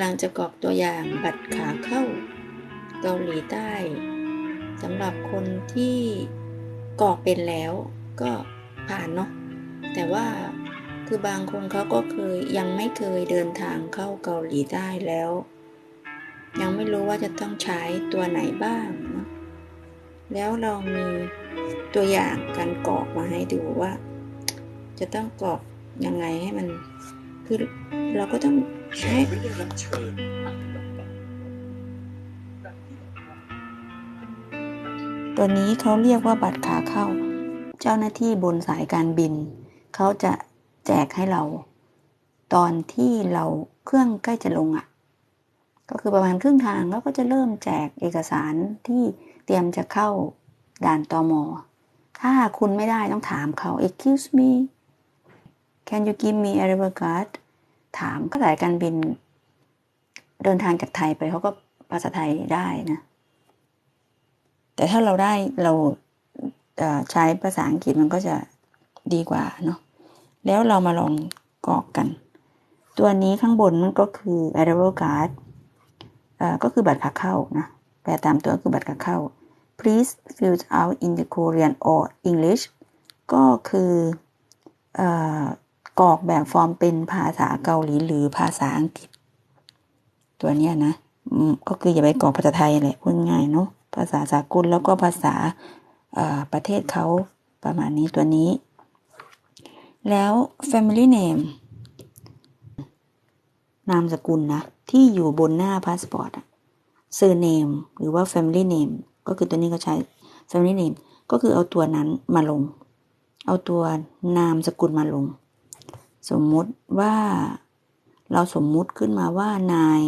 กำลังจะกรอกตัวอย่างบัตรขาเข้าเกาหลีใต้สำหรับคนที่กรอกเป็นแล้วก็ผ่านเนาะแต่ว่าคือบางคนเขาก็เคยยังไม่เคยเดินทางเข้าเกาหลีใต้แล้ว ยังไม่รู้ว่าจะต้องใช้ตัวไหนบ้างเนาะแล้วเรามีตัวอย่างการกรอกมาให้ดูว่า จะต้องกรอกยังไงให้มันคือเราก็ต้อง ใช้ไม่ได้รับเชิญตัวนี้เขาเรียกว่าบัตรขาเข้า เจ้าหน้าที่บนสายการบิน เขาจะแจกให้เรา ตอนที่เราเครื่องใกล้จะลงอะ่ะ ก็คือประมาณครึ่งทางแล้วก็จะเริ่มแจกเอกสารที่เตรียมจะเข้าด่านตอมอ ถ้าคุณไม่ได้ต้องถามเขา excuse me can you give me a arrival card ถามก็สายการบิน เดินทางจากไทยไปเขาก็ภาษาไทยได้นะ แต่ถ้าเราได้เราเใช้ภาษาอังกฤษมันก็จะดีกว่าเนาะแล้วเรามาลองกรอกกัน ตัวนี้ข้างบนมันก็คือ arrival card อก็คือบัตรขาเข้านะแปลตามตัวก็คือบัตรขาเข้า please fill out in the Korean or English ก็คืออ กรอกแบบฟอร์มเป็นภาษาเกาหลีหรือภาษาอังกฤษ ตัวเนี้ยนะอืมก็คืออย่าไปกรอกภาษาไทยแหละพูดง่ายเนาะภาษาสากลแล้วก็ภาษาประเทศเขาประมาณนี้ตัวนี้ แล้ว family name นามสกุลนะ ที่อยู่บนหน้าพาสปอร์ตอะ surname หรือว่า family name ก็คือตัวนี้ก็ใช้ family name ก็คือเอาตัวนั้นมาลง เอาตัวนามสกุลมาลง สมมุติว่าเราสมมุติขึ้นมาว่านาย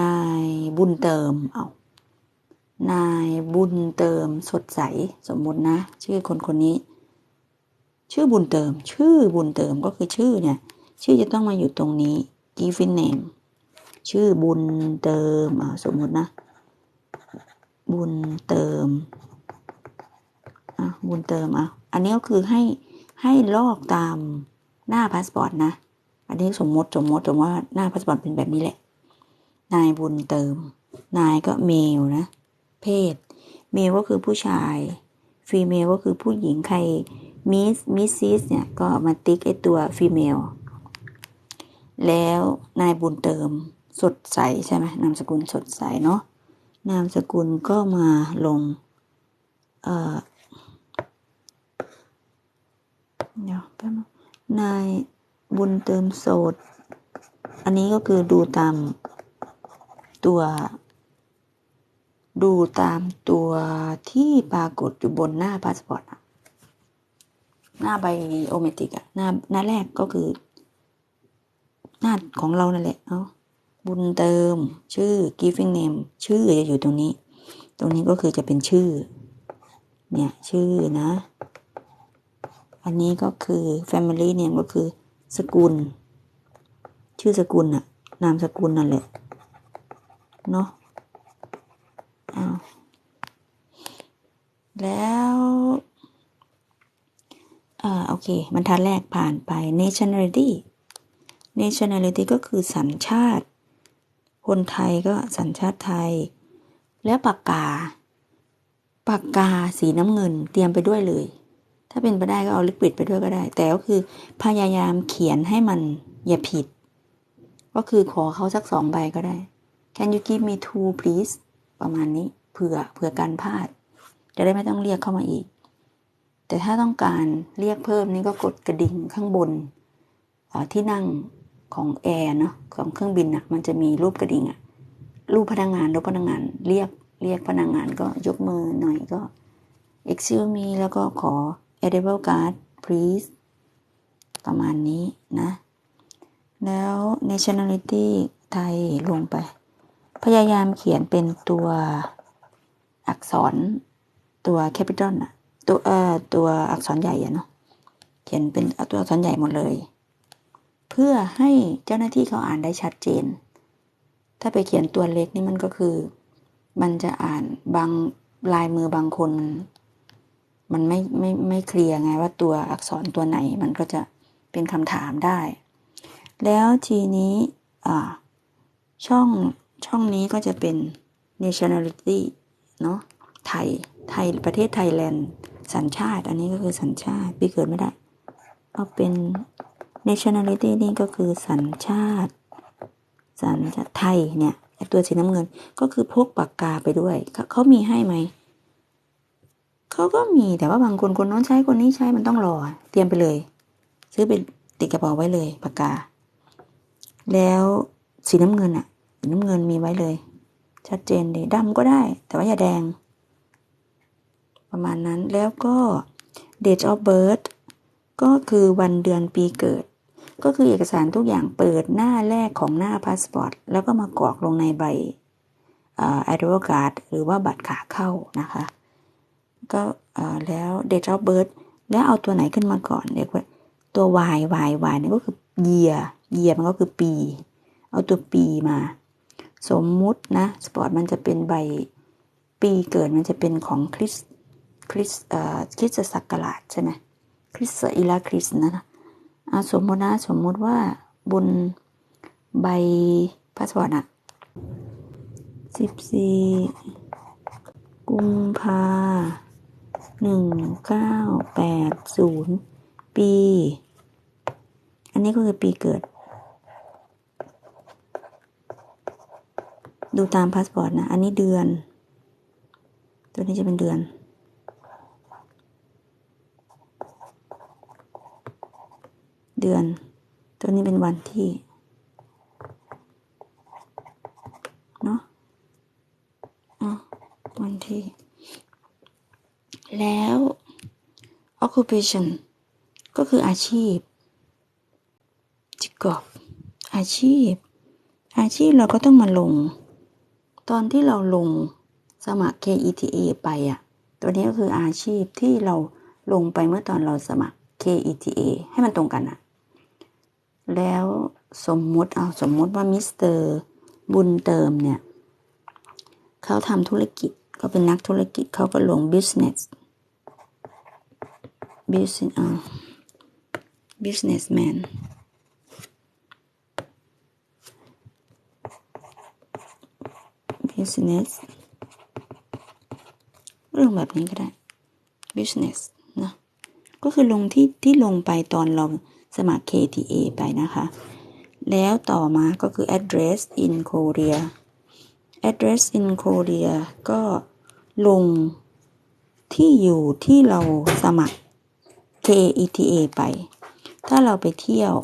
นายบุญเติม เอา นายบุญเติมสดใสสมมุตินะ ชื่อคนคนนี้ ชื่อบุญเติม ชื่อบุญเติมก็คือชื่อเนี่ย ชื่อจะต้องมาอยู่ตรงนี้ given name ชื่อบุญเติมเอาสมมุตินะ บุญเติมอะบุญเติมอะอันนี้ก็คือให้ ให้ลอกตามหน้าพาสปอร์ตนะ อันนี้สมมติสมมติสมมติว่าหน้าพาสปอร์ตเป็นแบบนี้แหละ นายบุญเติม นายก็เมลนะ เพศ เมลก็คือผู้ชาย ฟีเมลก็คือผู้หญิงใครมิสมิสซิสเนี่ยก็มาติ๊กไอตัวฟีเมล แล้วนายบุญเติมสดใสใช่ไหมนามสกุลสดใสเนาะนามสกุลก็มาลงเอ่อ เดี๋ยวแป๊บนึงนายบุญเติมโสด อันนี้ก็คือดูตามตัว ดูตามตัวที่ปรากฏอยู่บนหน้าพาสปอร์ตอะหน้าใบโอเมติกอะหน้าหน้าแรกก็คือ หน้าของเรานั่นแหละเอาบุญเติม ชื่อ giving name ชื่อจะอยู่ตรงนี้ ตรงนี้ก็คือจะเป็นชื่อ เนี่ย ชื่อนะ อันนี้ก็คือ family name ก็คือ สกุล ชื่อสกุลน่ะนามสกุลนั่นแหละ เนาะอ้าวแล้วอ่าโอเคบรรทัดแรกผ่านไป nationality nationality ก็คือสัญชาติ คนไทยก็สัญชาติไทย แล้วปากกา ปากกาสีน้ำเงินเตรียมไปด้วยเลย ถ้าเป็นไปได้ก็เอาลิควิดไปด้วยก็ได้ แต่ก็คือพยายามเขียนให้มันอย่าผิด ก็คือขอเขาสักสองใบก็ได้ Can you give me two please ประมาณนี้เผื่อเผื่อการพลาด จะได้ไม่ต้องเรียกเข้ามาอีก แต่ถ้าต้องการเรียกเพิ่มนี่ก็กดกระดิ่งข้างบนที่นั่งของแอร์เนาะของเครื่องบินอะมันจะมีรูปกระดิ่งอะรูปพนักงานรูปพนักงานเรียกเรียกพนักงานก็ยกมือหน่อยก็ excuse me แล้วก็ขอ edible card please ประมาณนี้นะ แล้ว nationality ไทยลงไป พยายามเขียนเป็นตัวอักษรตัว capital อะตัวเอ่อตัวอักษรใหญ่อะเนาะเขียนเป็นตัวอักษรใหญ่หมดเลย เพื่อให้เจ้าหน้าที่เขาอ่านได้ชัดเจน ถ้าไปเขียนตัวเล็กนี่มันก็คือ มันจะอ่านบางลายมือบางคน มันไม่ไม่ไม่เคลียร์ไงว่าตัวอักษรตัวไหนมันก็จะเป็นคำถามได้ แล้วทีนี้ช่องช่องนี้ก็จะเป็น nationality เนาะไทยไทยประเทศไทยแลนด์สัญชาติ อันนี้ก็คือสัญชาติพี่เกิดไม่ได้เอาเป็น nationality นี่ก็คือสัญชาติ สัญชาติไทยเนี่ยตัวสีน้ำเงินก็คือพกปากกาไปด้วย เขาเขามีให้ไหม เขาก็มีแต่ว่าบางคนคนน้นใช้คนนี้ใช้มันต้องรอ เตรียมไปเลย ซื้อไปติดกระเป๋าไว้เลยปากกา แล้วสีน้ำเงินอะสีน้ำเงินมีไว้เลย ชัดเจนเลยดำก็ได้ แต่ว่าอย่าแดง ประมาณนั้นแล้วก็ date of birth ก็คือวันเดือนปีเกิด ก็คือเอกสารทุกอย่างเปิดหน้าแรกของหน้าพาสปอร์ตแล้วก็มากรอกลงในใบอ่า arrival card หรือว่าบัตรขาเข้านะคะ ก็แล้ว date of birth แล้วเอาตัวไหนขึ้นมาก่อนเรียกว่าตัว y y y นี่ก็คือ year year มันก็คือปี เอาตัวปีมา สมมุตินะสปอร์ตมันจะเป็นใบปีเกิดมันจะเป็นของคริสคริสเอ่อคริสตศักราชใช่ไหมคริสต์อีลาคริสต์นะอะสมมตินะสมมุติว่าบนใบพาสปอร์ตอะสิบสี่กุมภา หนึ่งเก้าแปดศูนย์ปี อันนี้ก็คือปีเกิด ดูตามพาสปอร์ตนะ อันนี้เดือน ตัวนี้จะเป็นเดือน เดือน ตัวนี้เป็นวันที่ เนาะอะวันที่ แล้ว occupation ก็คืออาชีพจิกอบอาชีพ อาชีพเราก็ต้องมาลง ตอนที่เราลงสมัคร KETA ไปอะตัวนี้ก็คืออาชีพที่เราลงไปเมื่อตอนเราสมัคร KETA ให้มันตรงกันอะแล้วสมมุติเอาสมมุติว่ามิสเตอร์บุญเติมเนี่ย เขาทำธุรกิจเขาเป็นนักธุรกิจเขาก็ลง business business businessman business เรื่องแบบนี้ก็ได้ business นะก็คือลงที่ที่ลงไปตอนเราสมัคร KTA ไปนะคะ แล้วต่อมาก็คือ address in Korea address in Korea ก็ลงที่อยู่ที่เราสมัคร KETA ไป ถ้าเราไปเที่ยว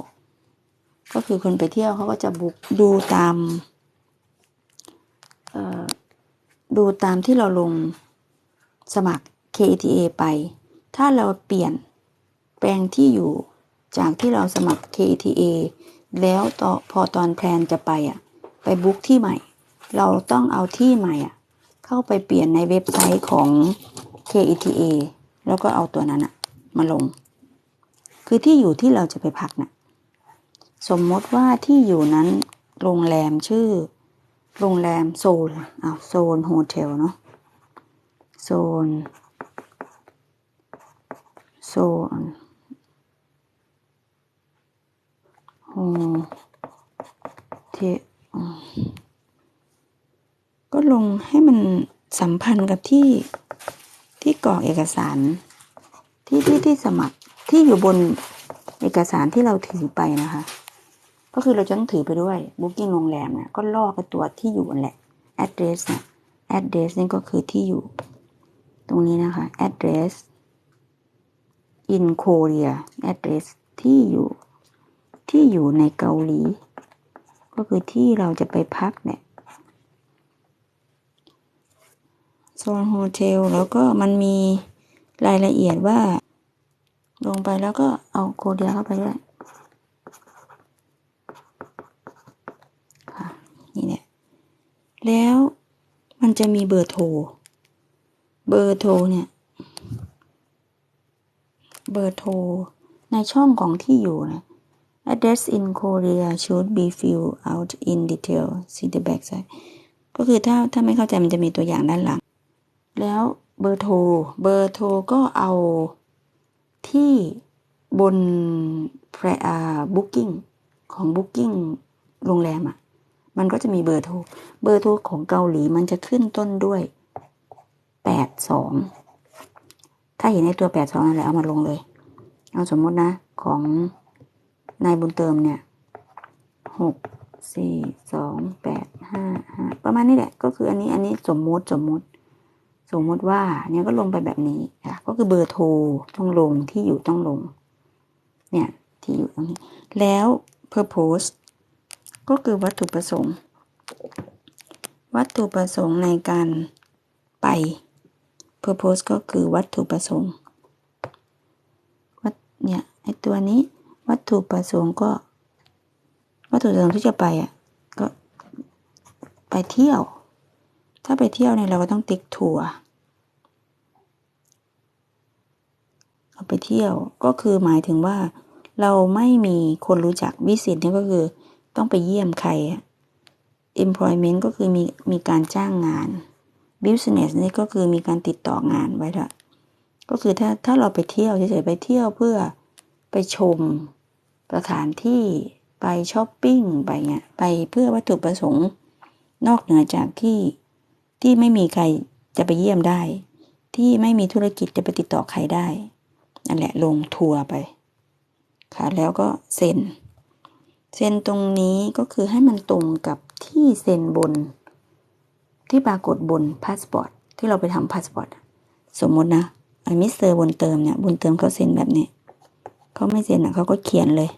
ก็คือคนไปเที่ยวเขาก็จะบุกดูตามดูตามที่เราลงสมัคร KTA ไป ถ้าเราเปลี่ยนแปลงที่อยู่จากที่เราสมัคร KTA แล้วต่อพอตอนแพลนจะไปอะ ไปบุ๊กที่ใหม่ เราต้องเอาที่ใหม่อะ เข้าไปเปลี่ยนในเว็บไซต์ของ KETA แล้วก็เอาตัวนั้นอะ มาลง คือที่อยู่ที่เราจะไปพักน่ะสมมติว่าที่อยู่นั้นโรงแรมชื่อ โรงแรมโซนอ้าวโซนโฮเทลเนาะโซนโซนโฮเทลก็ลงให้มันสัมพันธ์กับที่ที่กรอกเอกสาร ที่ที่ที่สมัครที่อยู่บนเอกสารที่เราถือไปนะคะ ก็คือเราจะต้องถือไปด้วย booking โรงแรมเนี่ยก็ลอกกับตัวที่อยู่อันแหละ address เนี่ย address นี่ก็คือที่อยู่ ตรงนี้นะคะ address in Korea address ที่อยู่ที่อยู่ในเกาหลี ก็คือที่เราจะไปพักเนี่ยโซนโฮเทลแล้วก็มันมี รายละเอียดว่า ลงไปแล้วก็เอาโคเดียเข้าไปด้วยค่ะนี่เนี่ยแล้วมันจะมีเบอร์โทร เบอร์โทรเนี่ย เบอร์โทร ในช่องของที่อยู่นะ address in Korea should be filled out in detail see the back side ก็คือถ้าถ้าไม่เข้าใจมันจะมีตัวอย่างด้านหลัง แล้ว เบอร์โทร เบอร์โทรก็เอาที่บนแพรอ่า booking ของ booking โรงแรมอะ มันก็จะมีเบอร์โทร เบอร์โทรของเกาหลีมันจะขึ้นต้นด้วยแปดสอง ถ้าเห็นในตัวแปดสองอะไรเอามาลงเลย เอาสมมตินะของนายบุญเติมเนี่ยหกสี่สองแปดห้าห้าประมาณนี้แหละ ก็คืออันนี้อันนี้สมมุติสมมุติ สมมติว่าเนี่ยก็ลงไปแบบนี้ค่ะก็คือเบอร์โทรต้องลงที่อยู่ต้องลง เนี่ยที่อยู่ตรงนี้ แล้ว purpose ก็คือวัตถุประสงค์ วัตถุประสงค์ในการไป purpose ก็คือวัตถุประสงค์วัดเนี่ยไอตัวนี้วัตถุประสงค์ก็ วัตถุประสงค์ที่จะไปอะก็ไปเที่ยว ถ้าไปเที่ยวเนี่ยเราก็ต้องติ๊กทัวร์เราไปเที่ยวก็คือหมายถึงว่า เราไม่มีคนรู้จักวิสิตนี่ก็คือต้องไปเยี่ยมใคร employment ก็คือมีมีการจ้างงาน business นี่ก็คือมีการติดต่องานไว้ละก็คือถ้าถ้าเราไปเที่ยวเฉยๆไปเที่ยวเพื่อไปชมสถานที่ไปช้อปปิ้งไปเงี้ยไปเพื่อวัตถุประสงค์ นอกเหนือจากที่ ที่ไม่มีใครจะไปเยี่ยมได้ ที่ไม่มีธุรกิจจะไปติดต่อใครได้นั่นแหละลงทัวร์ไป ค่ะแล้วก็เซ็นเซ็นตรงนี้ก็คือให้มันตรงกับที่เซ็นบน ที่ปรากฏบนพาสปอร์ตที่เราไปทำพาสปอร์ตสมมตินะไอ้มิสเตอร์บนเติมเนี่ยบนเติมเขาเซ็นแบบนี้เขาไม่เซ็นอะเขาก็เขียนเลย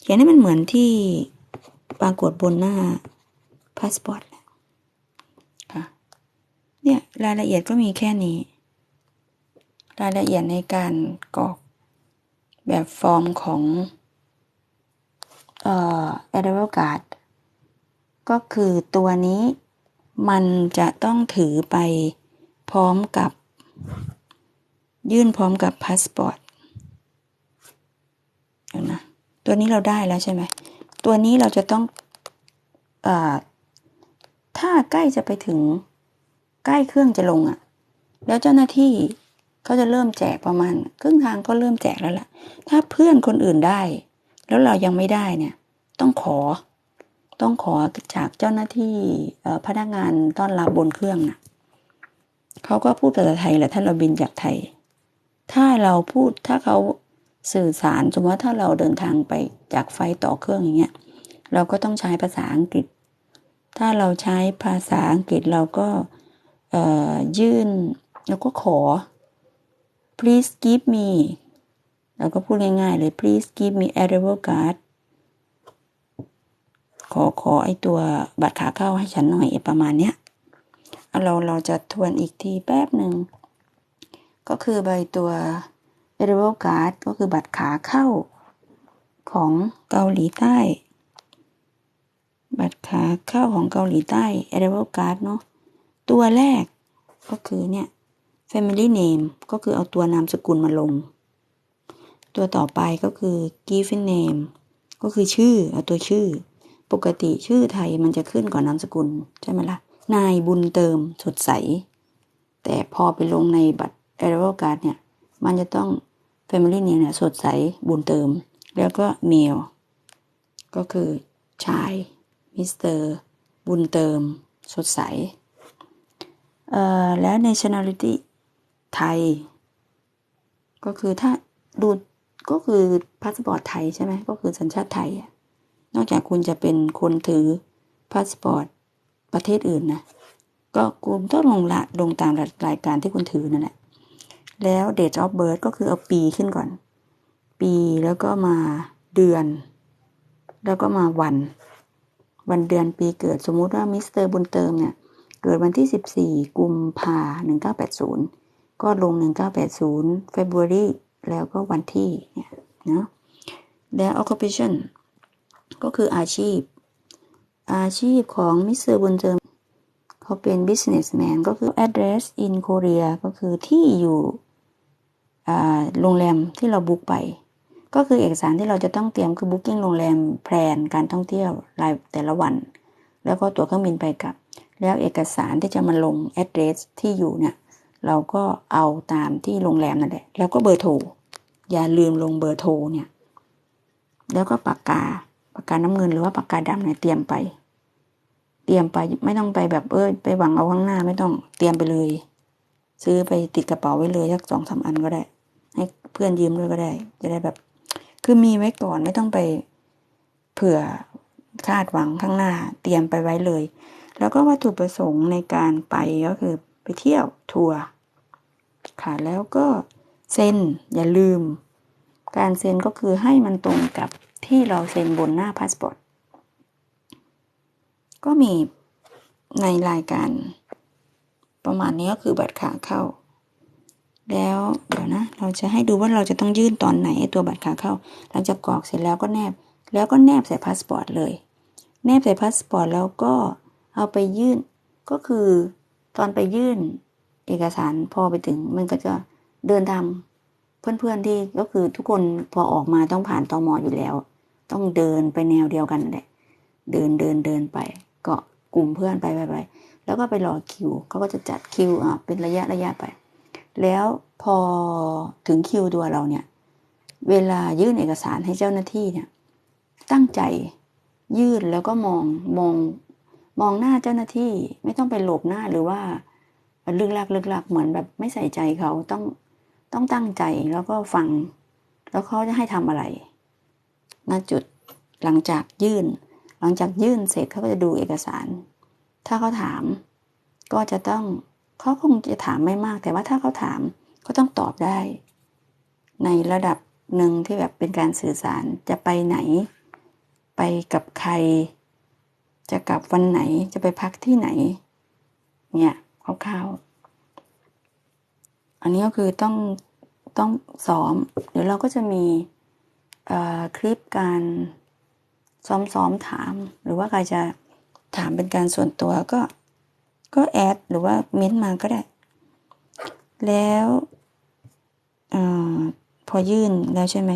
เขียนให้มันเหมือนที่ปรากฏบนหน้าพาสปอร์ต เนี่ยรายละเอียดก็มีแค่นี้ รายละเอียดในการกรอกแบบฟอร์มของเอ่อ arrival card ก็คือตัวนี้มันจะต้องถือไปพร้อมกับ ยื่นพร้อมกับพาสปอร์ตเดี๋ยวนะตัวนี้เราได้แล้วใช่ไหม ตัวนี้เราจะต้องอถ้าใกล้จะไปถึง ใกล้เครื่องจะลงอะ่ะ แล้วเจ้าหน้าที่เขาจะเริ่มแจกประมาณครึ่งทางก็เริ่มแจกแล้วแหละถ้าเพื่อนคนอื่นได้ แล้วเรายังไม่ได้เนี่ย ต้องขอ ต้องขอจากเจ้าหน้าที่พนักงานต้อนรับบนเครื่องนะเขาก็พูดภาษาไทยแหละถ้าเราบินจากไทย ถ้าเราพูดถ้าเขาสื่อสารสมมติว่าถ้าเราเดินทางไปจากไฟต่อเครื่องอย่างเงี้ยเราก็ต้องใช้ภาษาอังกฤษ ถ้าเราใช้ภาษาอังกฤษเราก็ ยื่น แล้วก็ขอ please give me เราก็พูดง่ายๆเลย please give me arrival card ขอขอไอตัวบัตรขาเข้าให้ฉันหน่อยประมาณเนี้ยเราเราจะทวนอีกทีแป๊บหนึ่ง ก็คือใบตัว arrival card ก็คือบัตรขาเข้าของเกาหลีใต้ บัตรขาเข้าของเกาหลีใต้ arrival card เนาะ ตัวแรกก็คือเนี่ย family name ก็คือเอาตัวนามสกุลมาลง ตัวต่อไปก็คือ given name ก็คือชื่อเอาตัวชื่อ ปกติชื่อไทยมันจะขึ้นก่อนนามสกุล ใช่ไหมละ่ะ นายบุญเติมสดใส แต่พอไปลงในบัตร arrival card เนี่ย มันจะต้อง family name เนี่ยสดใสบุญเติม แล้วก็ male ก็คือชายมิสเตอร์บุญเติม สดใส แล้ว nationality ไทย ก็คือถ้าดูก็คือพาสปอร์ตไทยใช่ไหมก็คือสัญชาติไทย นอกจากคุณจะเป็นคนถือพาสปอร์ตประเทศอื่นนะ ก็คุณต้องลงละลงตามรายการที่คุณถือนั่นแหละ แล้ว date of birth ก็คือเอาปีขึ้นก่อน ปีแล้วก็มาเดือน แล้วก็มาวัน วันเดือนปีเกิดสมมุติว่ามิสเตอร์บุญเติมเนี่ย เกิดวันที่ 14 กุมภา1980 ก็ลง 1980 February แล้วก็วันที่เนี่ยนาะแล้ว occupation ก็คืออาชีพ อาชีพของมิสเตอร์บุญเติมเขาเป็น businessman ก็คือ address in Korea ก็คือที่อยู่โรงแรมที่เราบุ๊กไป ก็คือเอกสารที่เราจะต้องเตรียมคือ booking โรงแรมแพลนการท่องเที่ยวรายแต่ละวัน แล้วก็ตั๋วเครื่องบินไปกลับ แล้วเอกสารที่จะมาลง address ที่อยู่เนี่ยเราก็เอาตามที่โรงแรมนั่นแหละ แล้วก็เบอร์โทร อย่าลืมลงเบอร์โทรเนี่ย แล้วก็ปากกา ปากกาน้ำเงินหรือว่าปากกาดำเนี่ยเตรียมไป เตรียมไปไม่ต้องไปแบบเออไปหวังเอาข้างหน้าไม่ต้องเตรียมไปเลย ซื้อไปติดกระเป๋าไว้เลยสักสองสามอันก็ได้ ให้เพื่อนยืมด้วยก็ได้ จะได้แบบ คือมีไว้ก่อนไม่ต้องไปเผื่อคาดหวังข้างหน้า เตรียมไปไว้เลย แล้วก็วัตถุประสงค์ในการไปก็คือไปเที่ยวทัวร์ค่ะแล้วก็เซ็นอย่าลืม การเซ็นก็คือให้มันตรงกับที่เราเซ็นบนหน้าพาสปอร์ตก็มีในรายการ ประมาณนี้ก็คือบัตรขาเข้า แล้วเดี๋ยวนะ เราจะให้ดูว่าเราจะต้องยื่นตอนไหนไอตัวบัตรขาเข้า หลังจากกรอกเสร็จแล้วก็แนบ แล้วก็แนบใส่พาสปอร์ตเลย แนบใส่พาสปอร์ตแล้วก็ เอาไปยื่นก็คือตอนไปยื่นเอกสารพอไปถึงมันก็จะเดินตามเพื่อนๆที่ก็คือทุกคนพอออกมาต้องผ่านตอมอยู่แล้ว ต้องเดินไปแนวเดียวกันแหละเดินเดินเดินไปก็กลุ่มเพื่อนไปไปไปแล้วก็ไปรอคิวเขาก็จะจัดคิวอะเป็นระยะระยะไป แล้วพอถึงคิวตัวเราเนี่ย เวลายื่นเอกสารให้เจ้าหน้าที่เนี่ย ตั้งใจยื่นแล้วก็มองมอง มองหน้าเจ้าหน้าที่ไม่ต้องไปหลบหน้าหรือว่าลึกลักลึกลักเหมือนแบบไม่ใส่ใจเขาต้องต้องตั้งใจแล้วก็ฟัง แล้วเขาจะให้ทำอะไรณจุดหลังจากยื่น หลังจากยื่นเสร็จเขาก็จะดูเอกสาร ถ้าเขาถาม ก็จะต้องเขาคงจะถามไม่มาก แต่ว่าถ้าเขาถามก็ต้องตอบได้ ในระดับหนึ่งที่แบบเป็นการสื่อสารจะไปไหน ไปกับใคร จะกลับวันไหนจะไปพักที่ไหน เนี่ยคร่าวๆอันนี้ก็คือต้องต้องซ้อม เดี๋ยวเราก็จะมีคลิปการซ้อมๆถาม หรือว่าใครจะถามเป็นการส่วนตัวก็ก็แอดหรือว่าเม้นมาก็ได้ แล้วอพอยื่นแล้วใช่ไหม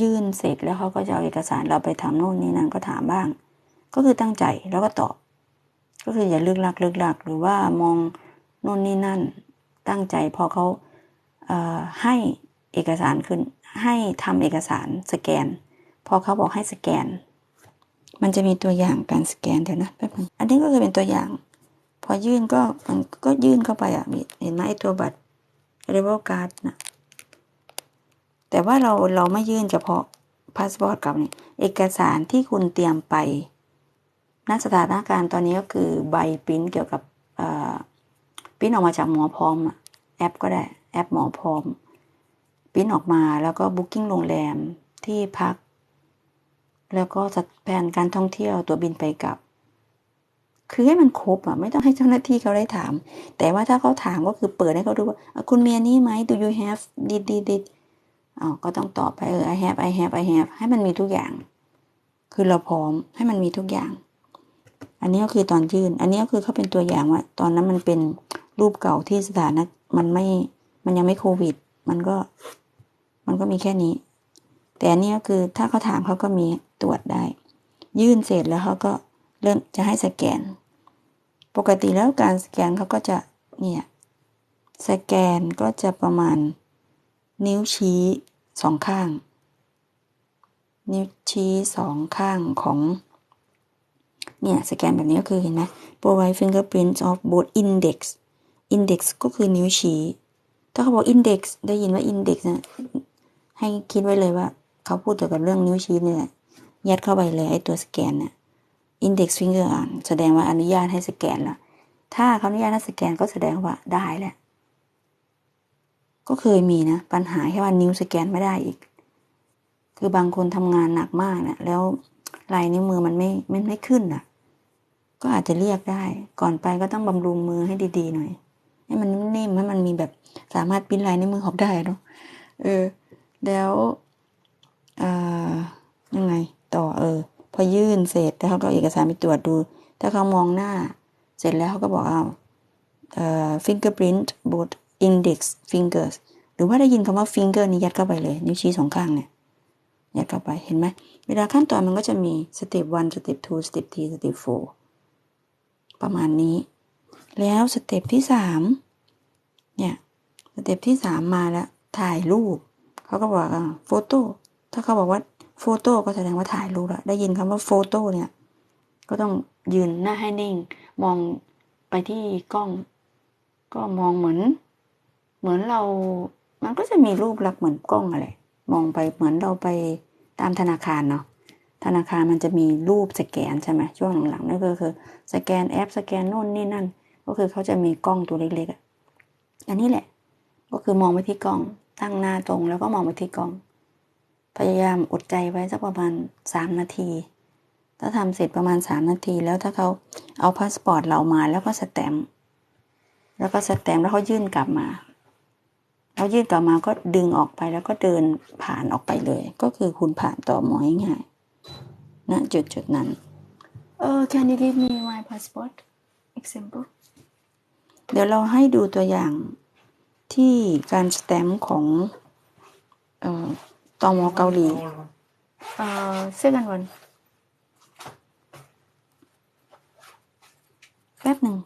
ยื่นเสร็จแล้วเขาก็จะเอาเอกสารเราไปทำโน่นนี่นั่นก็ถามบ้าง ก็คือตั้งใจแล้วก็ตอบ ก็คืออย่าเลึกลักเลึกลักหรือว่ามองโน่นนี่นั่นตั้งใจพอเขาเให้เอกสารขึ้น ให้ทำเอกสารสแกน พอเขาบอกให้สแกน มันจะมีตัวอย่างการสแกนเดี๋ยวนะแป๊บนึงอันนี้ก็คือเป็นตัวอย่าง พอยื่นก็มันก็ยื่นเข้าไปอะเห็นไหมไอตัวบัตร r e v e l card นะแต่ว่าเราเราไม่ยื่นเฉพาะพาสปอร์ตกับนี่เอกสารที่คุณเตรียมไป ณสถานการณ์ตอนนี้ก็คือใบปริ้นเกี่ยวกับปริ้นออกมาจากหมอพร้อมแอปก็ได้แอปหมอพร้อมปริ้นออกมาแล้วก็บุ๊กิ้งโรงแรมที่พัก แล้วก็จัดแผนการท่องเที่ยวตัวบินไปกลับ คือให้มันครบอะไม่ต้องให้เจ้าหน้าที่เขาได้ถาม แต่ว่าถ้าเขาถามก็คือเปิดให้เขาดูว่าคุณเมีอันนี้ไหม do you have did did did อ๋อก็ต้องตอบไปเออ I have I have I have ให้มันมีทุกอย่าง คือเราพร้อมให้มันมีทุกอย่าง อันนี้ก็คือตอนยื่น อันนี้ก็คือเขาเป็นตัวอย่างว่า ตอนนั้นมันเป็นรูปเก่าที่สถานะมันไม่ มันยังไม่โควิด มันก็ มันก็มีแค่นี้ แต่อันนี้ก็คือถ้าเขาถามเขาก็มีตรวจได้ ยื่นเสร็จแล้วเขาก็เริ่มจะให้สแกน ปกติแล้วการสแกนเขาก็จะเนี่ย สแกนก็จะประมาณ นิ้วชี้สองข้าง นิ้วชี้สองข้างของ เนี่ยสแกนแบบนี้ก็คือเห็นไหม provide fingerprints of both index index ก็คือนิ้วชี้ ถ้าเขาบอก index ได้ยินว่า index นะ ให้คิดไว้เลยว่า เขาพูดเกี่ยวกับเรื่องนิ้วชี้นี่ยยัดเข้าไปเลยไอ้ตัวสแกนน่ะ index finger อ่านแสดงว่าอนุญาตให้สแกนละถ้าเขาอนุญาตให้สแกนก็แสดงว่าได้แหละ ก็เคยมีนะ ปัญหาแค่ว่านิ้วสแกนไม่ได้อีก คือบางคนทำงานหนักมากเนะี่ยแล้วลายนิ้วมือมันไม่ไม่ไม่ขึ้นอะ ก็อาจจะเรียกได้ ก่อนไปก็ต้องบำรุงมือให้ดีๆหน่อย ให้มันนิ่มให้มันมีแบบสามารถปิ้นลายในมือออกได้เนาะเออ แล้วอ่ายังไง ต่อเออ พอยื่นเสร็จแล้วเขาก็เอกสารไปตรวจดู ถ้าเขามองหน้า เสร็จแล้วเขาก็บอกเอาเอ่อ fingerprint both index fingers หรือว่าได้ยินคำว่า finger นี่ยัดเข้าไปเลย นิ้วชี้สองข้างเนี่ยยัดเข้าไปเห็นไหมเวลาขั้นตอนมันก็จะมี step 1 step 2 step 3 step 4 ประมาณนี้ แล้วสเต็ปที่สามเนี่ยสเต็ปที่สามมาแล้วถ่ายรูปเขาก็บอกอ่าโฟโต้ถ้าเขาบอกว่าโฟโต้ก็แสดงว่าถ่ายรูปละได้ยินคำว่าโฟโต้เนี่ยก็ก็ต้องยืนหน้าให้นิ่ง มองไปที่กล้อง ก็มองเหมือน เหมือนเรา มันก็จะมีรูปลักษณ์เหมือนกล้องอะไรมองไปเหมือนเราไปตามธนาคารเนาะ ธนาคารมันจะมีรูปสแกนใช่ไหมช่วงหลังๆนั่นก็คือ สแกนแอป สแกนโน่นนี่นั่น ก็คือเขาจะมีกล้องตัวเล็กๆอันนี้แหละ ก็คือมองไปที่กล้องตั้งหน้าตรงแล้วก็มองไปที่กล้อง พยายามอดใจไว้สักประมาณสามนาที ถ้าทำเสร็จประมาณสามนาที แล้วถ้าเขาเอาพาสปอร์ตเรามาแล้วก็สแตมป์แล้วก็สแตมป์แล้วเขายื่นกลับมาแล้วยื่นกลับมาก็ดึงออกไปแล้วก็เดินผ่านออกไปเลย ก็คือคุณผ่านต่อหมอง่าย ณจุดจุดๆนั้นเออ can you give me my passport example เดี๋ยวเราให้ดูตัวอย่างที่การสแตมป์ของเอ่อตมเกาหลีเอ่อ second one แป๊บหนึ่ง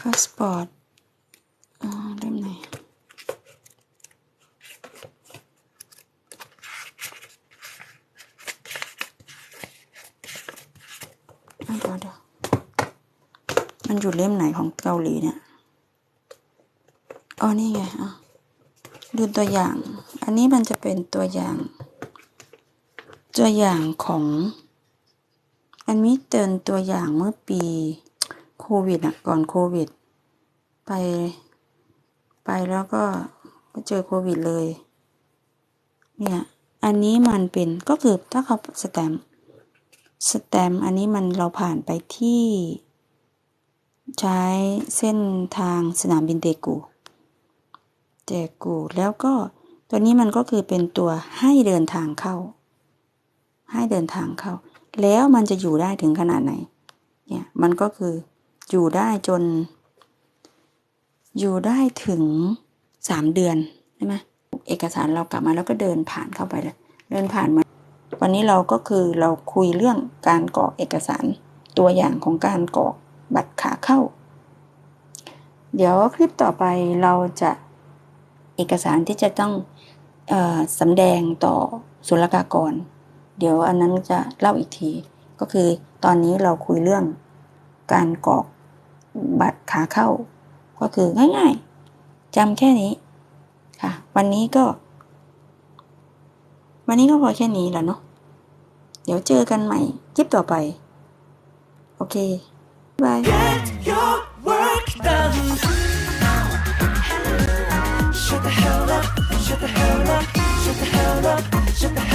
พาสปอร์ตอ่าเล่มไหน อะเดี๋ยวเดี๋ยว มันอยู่เล่มไหนของเกาหลีเนี่ยอ๋อนี่ไงอะดูตัวอย่าง อันนี้มันจะเป็นตัวอย่าง ตัวอย่างของ อันนี้เตือนตัวอย่างเมื่อปีโควิดอะ ก่อนโควิด ไป ไปแล้วก็เจอโควิดเลย เนี่ย อันนี้มันเป็นก็คือถ้าเขาสแตมสแตมอันนี้มันเราผ่านไปที่ ใช้เส้นทางสนามบินเตกู เตกู แล้วก็ตัวนี้มันก็คือเป็นตัวให้เดินทางเข้า ให้เดินทางเข้า แล้วมันจะอยู่ได้ถึงขนาดไหน เนี่ย มันก็คืออยู่ได้จน อยู่ได้ถึงสามเดือนใช่ไหมเอกสารเรากลับมาแล้วก็เดินผ่านเข้าไปเลย เดินผ่านมา วันนี้เราก็คือเราคุยเรื่องการกรอกเอกสารตัวอย่างของการกรอกบัตรขา เข้า เดี๋ยวคลิปต่อไปเราจะเอกสารที่จะต้องออสำแดงต่อศุลกากร เดี๋ยวอันนั้นจะเล่าอีกที ก็คือตอนนี้เราคุยเรื่องการกรอกบัตรขาเข้า ก็คือง่ายๆจำแค่นี้ค่ะ วันนี้ก็ วันนี้ก็พอแค่นี้แหล้วเนาะเดี๋ยวเจอกันใหม่คลิปต่อไป โอเค Bye. Get your work done. Shut the hell up. Shut the hell up. Shut the hell up. Shut the hell up.